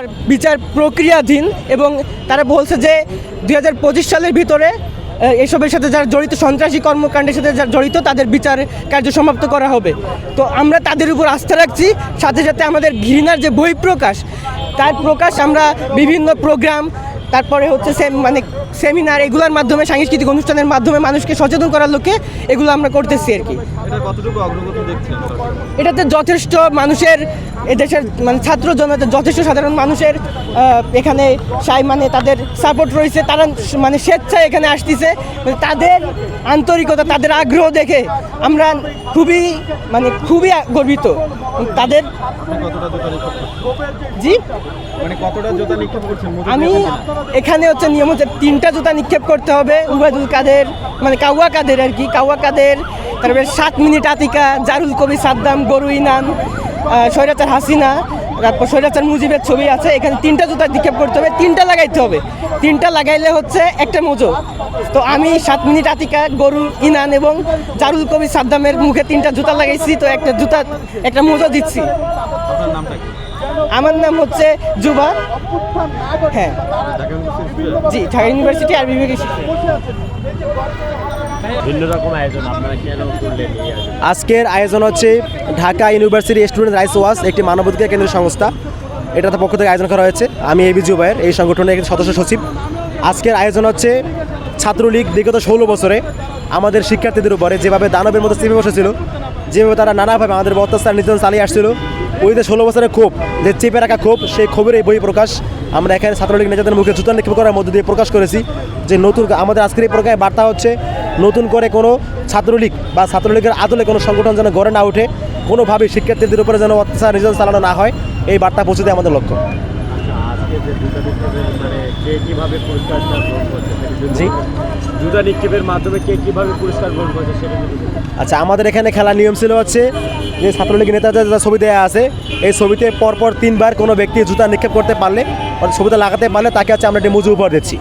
তার বিচার প্রক্রিয়াধীন এবং তারা বলছে যে দু হাজার পঁচিশ সালের ভিতরে এসবের সাথে যারা জড়িত সন্ত্রাসী কর্মকাণ্ডের সাথে যারা জড়িত তাদের বিচার কার্য সমাপ্ত করা হবে। তো আমরা তাদের উপর আস্থা রাখছি সাথে সাথে আমাদের ঘৃণার যে বহিঃপ্রকাশ তার প্রকাশ আমরা বিভিন্ন প্রোগ্রাম তারপরে হচ্ছে সে মানে সেমিনার এগুলোর মাধ্যমে সাংস্কৃতিক অনুষ্ঠানের মাধ্যমে মানুষকে সচেতন করার লোকে এগুলো আমরা করতেছি আর কি। এটাতে যথেষ্ট মানুষের এদেশের মানে ছাত্র জনতা যথেষ্ট সাধারণ মানুষের এখানে সাই মানে তাদের সাপোর্ট রয়েছে তারা মানে স্বেচ্ছায় এখানে আসতেছে। মানে তাদের আন্তরিকতা তাদের আগ্রহ দেখে আমরা খুবই মানে খুবই গর্বিত। তাদের জি? মানে আমি এখানে হচ্ছে নিয়ম হচ্ছে তিনটা জুতা নিক্ষেপ করতে হবে উবায়দুল কাদের মানে কাউয়া কাদের আর কি কাউয়া কাদের তারপরে সাত মিনিট আতিকা জারুল কবি সাদ্দাম গরু ইনান আহ, স্বৈরাচার হাসিনা তারপর স্বৈরাচার মুজিবের ছবি আছে এখানে তিনটা জুতা নিক্ষেপ করতে হবে তিনটা লাগাইতে হবে। তিনটা লাগাইলে হচ্ছে একটা মোজো। তো আমি সাত মিনিট আতিকা গরু ইনান এবং জারুল কবি সাদ্দামের মুখে তিনটা জুতা লাগাইছি তো একটা জুতা একটা মোজো দিচ্ছি। আমার নাম হচ্ছে জুবা হ্যাঁ। জি ঢাকা ইউনিভার্সিটি আর বিভাগের ভিন্ন রকম আয়োজন আপনারা কেন করলেন আজকের আয়োজন হচ্ছে Dhaka university student rights watch একটি মানবাধিকার কেন্দ্রীয় সংস্থা। এটাতে পক্ষ থেকে আয়োজন করা হয়েছে। আমি এবি জুবাইয়ের এই সংগঠনের একজন সদস্য সচিব। আজকের আয়োজন হচ্ছে ছাত্রলীগ বিগত ষোলো বছরে আমাদের শিক্ষার্থীদের উপরে যেভাবে দানবের মতো চেপে বসেছিল যেভাবে তারা নানাভাবে আমাদের অত্যাচার নির্যাতন চালিয়ে আসছিল, ওই যে ষোলো বছরের ক্ষোভ, যে চেপে রাখা ক্ষোভ, সেই ক্ষোভের এই বই প্রকাশ আমরা এখানে ছাত্রলীগ নেতাদের মুখে জুতা নিক্ষেপ করার মধ্য দিয়ে প্রকাশ করেছি যে নতুন আমাদের আজকের এই প্রকাশের বার্তা হচ্ছে, নতুন করে কোনো ছাত্রলীগ বা ছাত্রলীগের আদলে কোনো সংগঠন যেন গড়ে না ওঠে, কোনোভাবেই শিক্ষার্থীদের উপরে যেন অত্যাচার নির্যাতন চালানো না হয়, এই বার্তা পৌঁছে দেয় আমাদের লক্ষ্য। আচ্ছা যে জুতা নিক্ষেপের মানে কে কীভাবে পুরস্কারটা গ্রহণ করছে জি। জুতা নিক্ষেপের মাধ্যমে কে কীভাবে পুরস্কার গ্রহণ করছে সেটা আচ্ছা আমাদের এখানে খেলার নিয়ম ছিল হচ্ছে যে ছাত্রলীগ নেতাদের যে ছবি দেওয়া আছে এই ছবিতে পরপর তিনবার কোনো ব্যক্তি জুতা নিক্ষেপ করতে পারলে ছবিতে লাগাতে পারলে তাকে হচ্ছে আমরা একটি মজু উপহার দিচ্ছি